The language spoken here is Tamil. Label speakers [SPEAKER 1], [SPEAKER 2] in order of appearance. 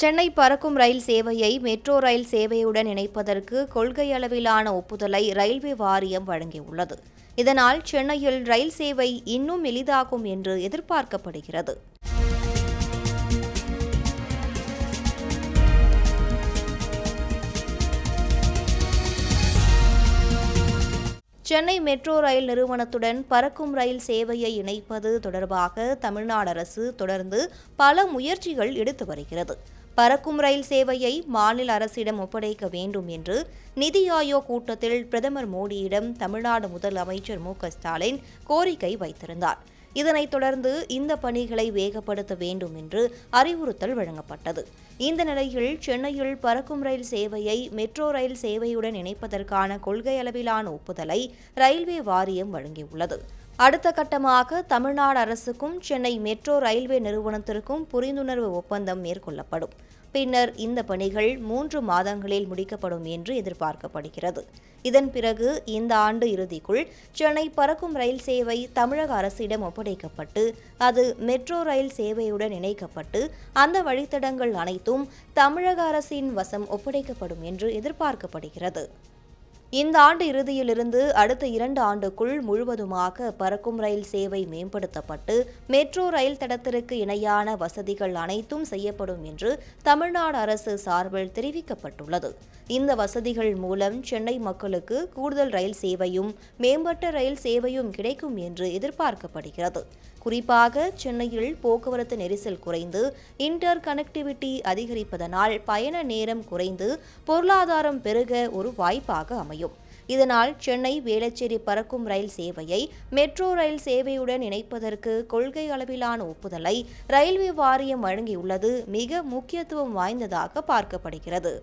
[SPEAKER 1] சென்னை பறக்கும் ரயில் சேவையை மெட்ரோ ரயில் சேவையுடன் இணைப்பதற்கு கொள்கை அளவிலான ஒப்புதலை ரயில்வே வாரியம் வழங்கியுள்ளது. இதனால் சென்னையில் ரயில் சேவை இன்னும் எளிதாகும் என்று எதிர்பார்க்கப்படுகிறது. சென்னை மெட்ரோ ரயில் நிறுவனத்துடன் பறக்கும் ரயில் சேவையை இணைப்பது தொடர்பாக தமிழ்நாடு அரசு தொடர்ந்து பல முயற்சிகள் எடுத்து வருகிறது. பறக்கும் ரயில் சேவையை மாநில அரசிடம் ஒப்படைக்க வேண்டும் என்று நிதி ஆயோக் கூட்டத்தில் பிரதமர் மோடியிடம் தமிழ்நாடு முதலமைச்சர் மு க ஸ்டாலின் கோரிக்கை வைத்திருந்தார். இதனைத் தொடர்ந்து இந்த பணிகளை வேகப்படுத்த வேண்டும் என்று அறிவுறுத்தல் வழங்கப்பட்டது. இந்த நிலையில் சென்னையில் பறக்கும் ரயில் சேவையை மெட்ரோ ரயில் சேவையுடன் இணைப்பதற்கான கொள்கை அளவிலான ஒப்புதலை ரயில்வே வாரியம் வழங்கியுள்ளது. அடுத்த கட்டமாக தமிழ்நாடு அரசுக்கும் சென்னை மெட்ரோ ரயில்வே நிறுவனத்திற்கும் புரிந்துணர்வு ஒப்பந்தம் மேற்கொள்ளப்படும். பின்னர் இந்த பணிகள் மூன்று மாதங்களில் முடிக்கப்படும் என்று எதிர்பார்க்கப்படுகிறது. இதன் பிறகு இந்த ஆண்டு இறுதிக்குள் சென்னை பறக்கும் ரயில் சேவை தமிழக அரசிடம் ஒப்படைக்கப்பட்டு அது மெட்ரோ ரயில் சேவையுடன் இணைக்கப்பட்டு அந்த வழித்தடங்கள் அனைத்தும் தமிழக அரசின் வசம் ஒப்படைக்கப்படும் என்று எதிர்பார்க்கப்படுகிறது. இந்த ஆண்டு இறுதியிலிருந்து அடுத்த இரண்டு ஆண்டுக்குள் முழுவதுமாக பறக்கும் ரயில் சேவை மேம்படுத்தப்பட்டு மெட்ரோ ரயில் தடத்திற்கு இணையான வசதிகள் அனைத்தும் செய்யப்படும் என்று தமிழ்நாடு அரசு சார்பில் தெரிவிக்கப்பட்டுள்ளது. இந்த வசதிகள் மூலம் சென்னை மக்களுக்கு கூடுதல் ரயில் சேவையும் மேம்பட்ட ரயில் சேவையும் கிடைக்கும் என்று எதிர்பார்க்கப்படுகிறது. குறிப்பாக சென்னையில் போக்குவரத்து நெரிசல் குறைந்து இன்டர் கனெக்டிவிட்டி அதிகரிப்பதனால் பயண நேரம் குறைந்து பொருளாதாரம் பெருக ஒரு வாய்ப்பாக அமையும். இதனால் சென்னை வேளச்சேரி பறக்கும் ரயில் சேவையை மெட்ரோ ரயில் சேவையுடன் இணைப்பதற்கு கொள்கை அளவிலான ஒப்புதலை ரயில்வே வாரியம் வழங்கியுள்ளது. மிக முக்கியத்துவம் வாய்ந்ததாக பார்க்கப்படுகிறது.